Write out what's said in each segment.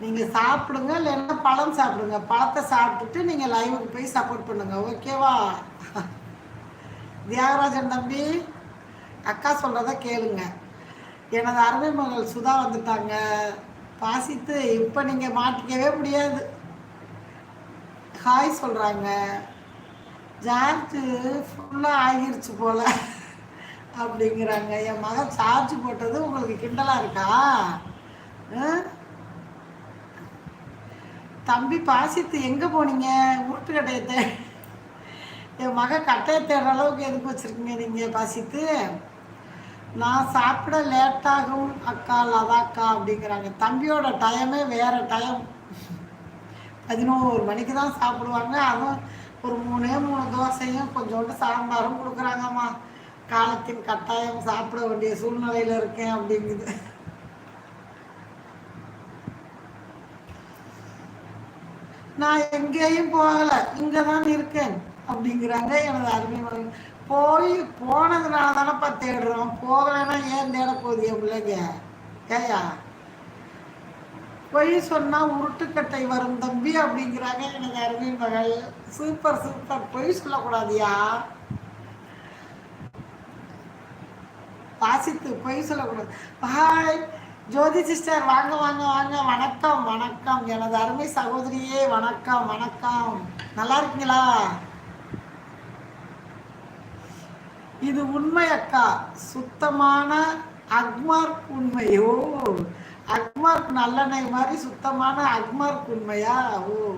நீங்கள் சாப்பிடுங்க இல்லைன்னா பழம் சாப்பிடுங்க. பழத்தை சாப்பிட்டுட்டு நீங்கள் லைவுக்கு போய் சப்போர்ட் பண்ணுங்க. ஓகேவா தியாகராஜன் தம்பி அக்கா சொல்கிறத கேளுங்க. எனது அருமை மகள் சுதா வந்துட்டாங்க. பாசித்து இப்போ நீங்கள் மாட்டிக்கவே முடியாது. ஹாய் சொல்கிறாங்க சார்ஜு ஃபுல்லாக ஆகிருச்சு போல் அப்படிங்கிறாங்க. என் மகன் சார்ஜ் போட்டது உங்களுக்கு கிண்டலாக இருக்கா? ஆ? தம்பி பாசித்து எங்கே போனீங்க? உருட்டு கட்டையத்தை. என் மக கட்டையை தேடுற அளவுக்கு எதுக்கு வச்சுருக்கீங்க நீங்கள் பாசித்து? நான் சாப்பிட லேட்டாகும் அக்கா லதாக்கா அப்படிங்கிறாங்க. தம்பியோட டைமே வேறு டைம் பதினோரு மணிக்கு தான் சாப்பிடுவாங்க. அதுவும் ஒரு மூணே மூணு தோசையும் கொஞ்சோண்டு சாம்பாரும் கொடுக்குறாங்கம்மா. காலத்தின் கட்டாயம் சாப்பிட வேண்டிய சூழ்நிலையில் இருக்கேன் அப்படிங்குது. நான் எங்கேயும் போகலை. இங்கே தான் இருக்கேன் அப்படிங்கிறாங்க எனது அருமை மகன். போய் போனதுனால தானப்பா தேடுறோம். போகலைன்னா ஏன் தேட என் பிள்ளைங்க? ஏயா பொய் சொன்னால் உருட்டுக்கட்டை வரும் தம்பி அப்படிங்கிறாங்க எனது அருமை மகள். சூப்பர் சூப்பர் பொய் சொல்லக்கூடாதியா? வாசித்து பொய் சொல்லக்கூடாது. பாய். ஜோதி சிஸ்டர் வாங்க வாங்க வாங்க. வணக்கம் வணக்கம். எனது அருமை சகோதரியே வணக்கம் வணக்கம். நல்லா இருக்கீங்களா? இது உண்மை அக்கா. சுத்தமான அக்மார்க் உண்மை ஓ அக்மார்க் நல்லெண்ணெய் மாதிரி சுத்தமான அக்மார்க் உண்மையா? ஓ.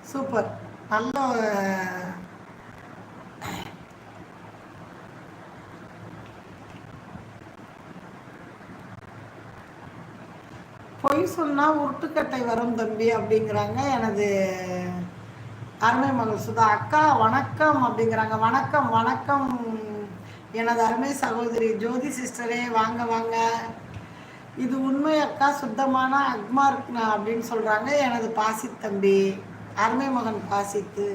சூப்பர். நல்ல பொய் சொன்னா உருட்டுக்கட்டை வரும் தம்பி அப்படிங்கிறாங்க எனது அருமை மகள் சுதா. அக்கா வணக்கம் அப்படிங்கிறாங்க. வணக்கம் வணக்கம். எனது அருமை சகோதரி ஜோதி சிஸ்டரே வாங்க வாங்க. இது உண்மை அக்கா சுத்தமான அக்மார்க் அப்படின்னு சொல்கிறாங்க எனது பாசித் தம்பி. அருமை மகன் பாசித்து.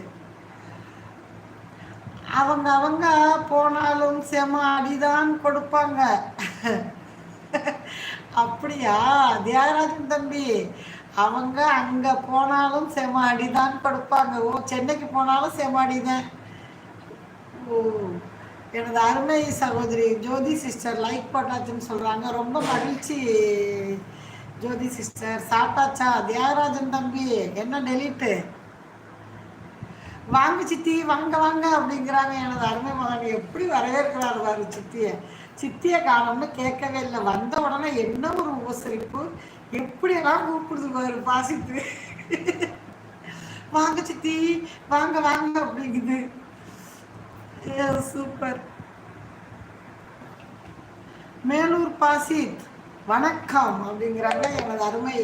அவங்க அவங்க போனாலும் செம அடிதான் கொடுப்பாங்க. அப்படியா? தியாகராஜன் தம்பி அவங்க அங்க போனாலும் செம அடிதான் கொடுப்பாங்க. ஓ சென்னைக்கு போனாலும் செம அடிதான். ஓ எனது அருமை சகோதரி ஜோதி சிஸ்டர் லைக் போட்டாச்சுன்னு சொல்றாங்க. ரொம்ப மகிழ்ச்சி ஜோதி சிஸ்டர். சாப்பிட்டாச்சா? தியாகராஜன் தம்பி என்ன டெலிட்டு வாங்க சித்தி வாங்க வாங்க அப்படிங்கிறாங்க. எனது அருமை மகன் எப்படி வரவேற்கிறார் பாரு சித்தியை. சித்தியை காலம்னு கேட்கவே இல்லை. வந்த உடனே என்ன ஒரு உபசரிப்பு? எப்படியெல்லாம் கூப்பிடுது பாரு பாசித்து வாங்க சித்தி வாங்க வாங்க அப்படிங்குது. சூப்பர் மேலூர் பாசித் வணக்கம் அப்படிங்கிறாங்க எனது அருமை.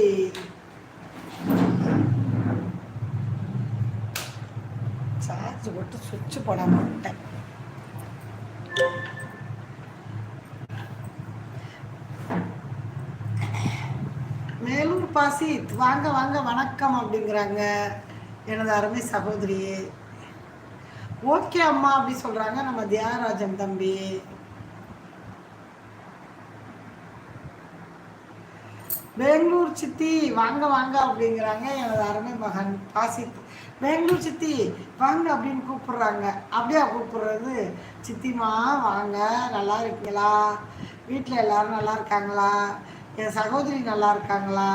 சார்ஜ் போட்டு சுவிட்ச் போடாம விட்டேன். வேலூர் பாசித் வாங்க வாங்க வணக்கம் அப்படிங்கிறாங்க எனது அருமை சகோதரியே. ஓகே அம்மா அப்படி சொல்றாங்க நம்ம தியாகராஜன் தம்பி. பெங்களூர் சித்தி வாங்க வாங்க அப்படிங்கிறாங்க எனது அருமை மகன் பாசித் பெங்களூர் சித்தி வாங்க அப்படின்னு கூப்பிடுறாங்க. அப்படியா கூப்பிடுறது? சித்திமா வாங்க நல்லா இருக்கீங்களா? வீட்டில் எல்லாரும் நல்லா இருக்காங்களா? என் சகோதரி நல்லா இருக்காங்களா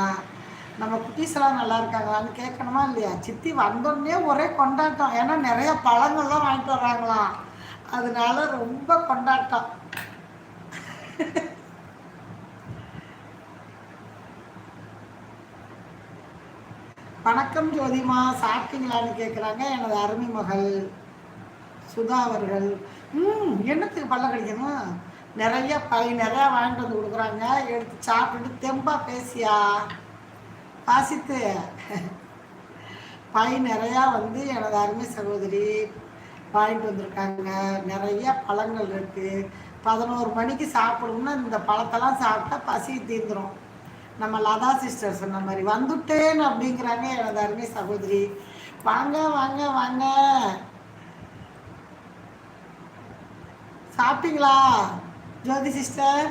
நம்ம குட்டீஸ்லாம் நல்லா இருக்காங்களான்னு கேட்கணுமா இல்லையா? சித்தி வந்தோடனே ஒரே கொண்டாட்டம். ஏன்னா நிறைய பழங்கள்லாம் வாங்கிட்டு வர்றாங்களாம் அதனால ரொம்ப கொண்டாட்டம். வணக்கம் ஜோதிமா சாப்பிட்டீங்களான்னு கேட்குறாங்க எனது அருமை மகள் சுதா அவர்கள். ம் என்னத்துக்கு பல்ல கிடைக்கணும்? நிறைய பை நிறையா வாங்கிட்டு வந்து கொடுக்குறாங்க. எடுத்து சாப்பிட்டுட்டு தெம்பாக பேசியா? வாசித்து. பை நிறையா வந்து எனது அருமை சகோதரி வாங்கிட்டு வந்திருக்காங்க. நிறைய பழங்கள் இருக்குது பதினோரு மணிக்கு சாப்பிடணும்னா இந்த பழத்தெல்லாம் சாப்பிட்டா பசி தீர்ந்துடும் நம்ம லதா சிஸ்டர் சொன்ன மாதிரி வந்துட்டேன் அப்படிங்கிறாங்க எனது அருமை சகோதரி. வாங்க வாங்க வாங்க. சாப்பிட்டீங்களா? ஜோதி சிஸ்டர்